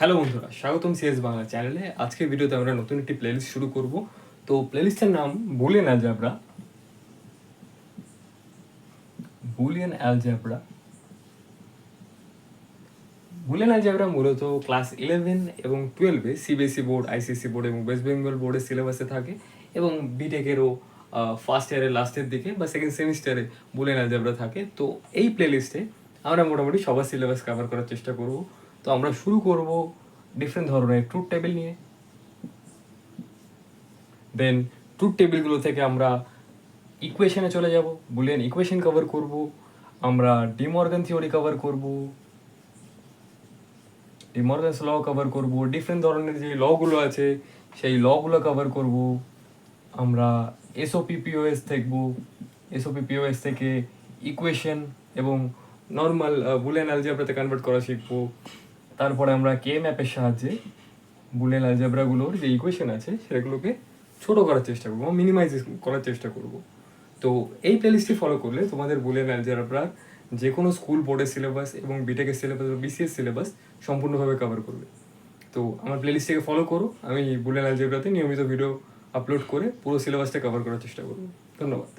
Hello বন্ধুরা, স্বাগতম CS Bangla চ্যানেলে। আজকের ভিডিওতে আমরা নতুন একটি প্লেলিস্ট শুরু করব। তো প্লেলিস্টের নাম Boolean algebra Boolean algebra Boolean algebra মূলত ক্লাস ইলেভেন এবং টুয়েলভে সিবিএসসি বোর্ড আইসিসি বোর্ড এবং ওয়েস্ট বেঙ্গল বোর্ডের সিলেবাসে থাকে এবং বিটেকেরও ফার্স্ট ইয়ারের লাস্টের দিকে বা সেকেন্ড সেমিস্টারে বুলিয়ান অ্যালজাবরা থাকে। তো এই প্লেলিস্টে আমরা মোটামুটি সবার সিলেবাস কভার করার চেষ্টা করব। তো আমরা শুরু করব ডিফারেন্ট ধরনের ট্রুথ টেবিল নিয়ে। দেন ট্রুথ টেবিলগুলো থেকে আমরা ইকুয়েশনে চলে যাব। বুলিয়ান ইকুয়েশন কভার করব। আমরা ডিমর্গান থিওরি কভার করব। ডিমর্গানস ল কভার করব। ডিফারেন্ট ধরনের যে লগুলো আছে, সেই লগুলো কভার করব। আমরা এসওপিপিওএস দেখব। এসওপিপিওএস থেকে ইকুয়েশন এবং নর্মাল বুলিয়ান অ্যালজেব্রাতে কনভার্ট করা শিখব। তারপরে আমরা কে ম্যাপের সাহায্যে বুলিয়ান অ্যালজেব্রাগুলোর যে ইকুয়েশন আছে, সেগুলোকে ছোট করার চেষ্টা করব মিনিমাইজ করার চেষ্টা করব। তো এই প্লেলিস্টটি ফলো করলে তোমাদের বুলিয়ান অ্যালজেব্রার যে কোনো স্কুল বোর্ডের সিলেবাস এবং বিটেকের সিলেবাস বা বিসিএস সিলেবাস সম্পূর্ণভাবে কভার করবে। তো আমার প্লেলিস্টটাকে ফলো করো, আমি বুলিয়ান অ্যালজেব্রাতে নিয়মিত ভিডিও আপলোড করে পুরো সিলেবাসটা কভার করার চেষ্টা করব। ধন্যবাদ।